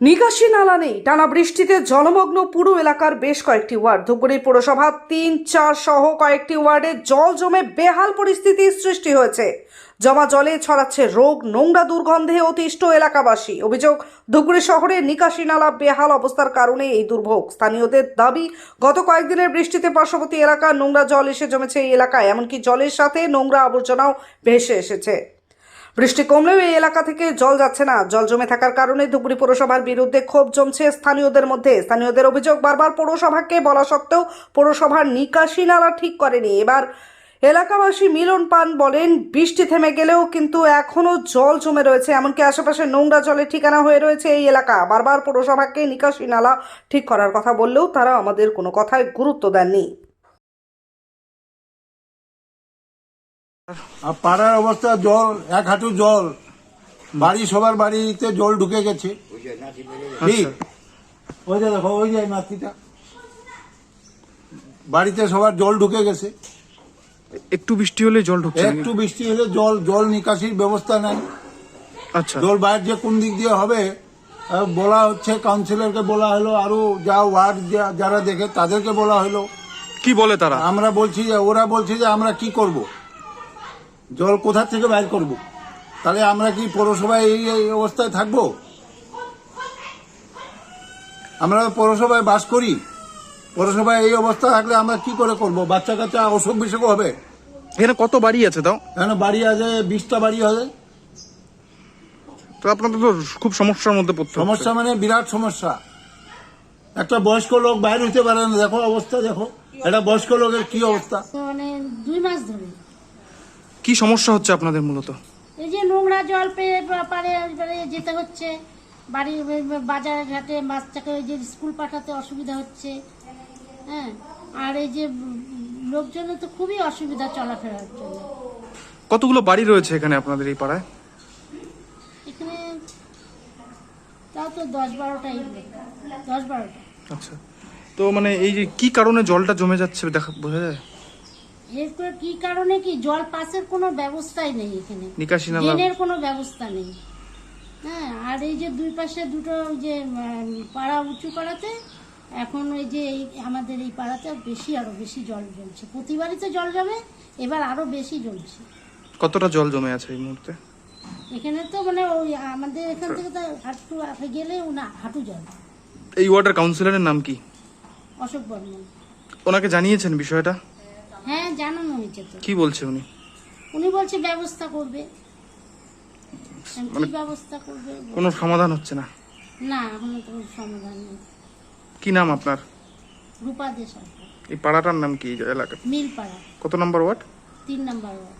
নিকাশি নালা নেই। টানা বৃষ্টিতে জলমগ্ন পুরো এলাকার বেশ কয়েকটি ওয়ার্ড। ধূপগুড়ি পুরসভা তিন, চার সহ কয়েকটি ওয়ার্ডে জল জমে বেহাল পরিস্থিতির সৃষ্টি হয়েছে। জমা জলে ছড়াচ্ছে রোগ, নোংরা দুর্গন্ধে অতিষ্ঠ এলাকাবাসী। অভিযোগ, ধূপগুড়ি শহরে নিকাশি নালা বেহাল অবস্থার কারণে এই দুর্ভোগ। স্থানীয়দের দাবি, গত কয়েকদিনের বৃষ্টিতে পার্শ্ববর্তী এলাকার নোংরা জল এসে জমেছে এই এলাকায়, এমনকি জলের সাথে নোংরা আবর্জনাও ভেসে এসেছে। বৃষ্টি কমলেও এই এলাকা থেকে জল যাচ্ছে না। জল জমে থাকার কারণে ধুবড়ি পৌরসভার বিরুদ্ধে ক্ষোভ জমছে স্থানীয়দের মধ্যে। স্থানীয়দের অভিযোগ, বারবার পৌরসভাকে বলা সত্ত্বেও পৌরসভার নিকাশি নালা ঠিক করেনি। এবার এলাকাবাসী মিলন পান বলেন, বৃষ্টি থেমে গেলেও কিন্তু এখনও জল জমে রয়েছে। এমনকি আশেপাশে নোংরা জলের ঠিকানা হয়ে রয়েছে এই এলাকা। বারবার পৌরসভাকে নিকাশি নালা ঠিক করার কথা বললেও তারা আমাদের কোনো কথায় গুরুত্ব দেননি। আর পাড়ার অবস্থা জল এক হাঁটু জল। বাড়ি সবার বাড়িতে জল ঢুকে গেছে। ওই যে দেখো ওই যে নাতিটা। বাড়িতে সবার জল ঢুকে গেছে। একটু বৃষ্টি হলে জল ঢুকছে? নাকি? একটু বৃষ্টি হলে জল জল নিকাশির ব্যবস্থা নেই। আচ্ছা। জল বাইরে যে কোন দিক দিয়ে হবে বলা হচ্ছে কাউন্সিলরকে বলা হলো আরও যা ওয়ার্ড যারা দেখে তাদেরকে বলা হলো। কি বলে তারা? আমরা বলছি যে ওরা বলছে যে আমরা কি করব? জল কোথা থেকে বাইর করব? তাহলে আমরা কি পৌরসভায় এই এই অবস্থায় থাকব? আমরা পৌরসভায় বাস করি। পৌরসভায় এই অবস্থা থাকলে আমরা কি করে করব? বাচ্চা কাচ্চা অসুখ বিসুখ হবে। এখানে কত বাড়ি আছে তাও? এখানে বাড়ি আছে বিশটা বাড়ি আছে তো আপনাদের তো খুব সমস্যার মধ্যে পড়তে সমস্যা মানে বিরাট সমস্যা। একটা বয়স্ক লোক বাইরে হইতে পারে না। দেখো অবস্থা দেখো। একটা বয়স্ক লোকের কি অবস্থা? মানে দুই মাস ধরে। কি সমস্যা হচ্ছে আপনাদের মূলত? এই যে নোংরা জল পেয়ে পারে পারে যেতে হচ্ছে। বাড়ি বাজারে ঘাটে বাচ্চাকে ওই যে স্কুল পাঠাতে অসুবিধা হচ্ছে। হ্যাঁ আর এই যে লোকজনের তো খুবই অসুবিধা চলাফেরার জন্য। কতগুলো বাড়ি রয়েছে এখানে আপনাদের এই পাড়ায়? এখানে তাও তো দশ বারোটাই দশ বারোটা। আচ্ছা। তো মানে এই যে কি কারণে জলটা জমে যাচ্ছে দেখা বোঝা যায়? এরপর কি কারণে কি? জল পাসের কোনো ব্যবস্থাই নেই এখানে। ড্রেনের কোনো ব্যবস্থা নেই। হ্যাঁ আর এই যে দুই পাশে দুটো ওই যে পাড়া উঁচু করাতে এখন ওই যে এই আমাদের এই পাড়াতে বেশি আরও বেশি জল জমছে। প্রতিবারই তো জল জমে এবার আরও বেশি জমছে। কতটা জল জমে আছে এই মুহূর্তে? এখানে তো মানে ওই আমাদের এখান থেকে তো হাঁটু আগে গেলে না হাঁটু জল। এই ওয়াটার কাউন্সিলরের নাম কি? অশোক বর্মন। ওনাকে জানিয়েছেন বিষয়টা? হ্যাঁ জানানো হয়েছে তো কি বলছে উনি? উনি বলছে ব্যবস্থা করবে। কি ব্যবস্থা করবে? কোনো সমাধান হচ্ছে না? না এখনও তো কোনো সমাধান নেই। কি নাম আপনার? রূপা দে সরকার এই পাড়াটার নাম কি এলাকা এলাকা মিলপাড়া। কত নম্বর ওয়ার্ড? তিন number ward.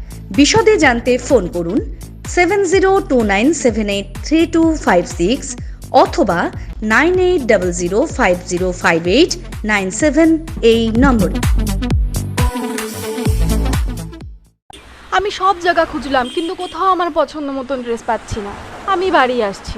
বিশদে জানতে ফোন করুন seven zero two nine seven eight three two five six অথবা nine eight double zero five zero five eight nine seven এই নম্বরে। আমি সব জায়গা খুঁজলাম, কিন্তু কোথাও আমার পছন্দ মতন ড্রেস পাচ্ছি না। আমি বাড়ি আসছি।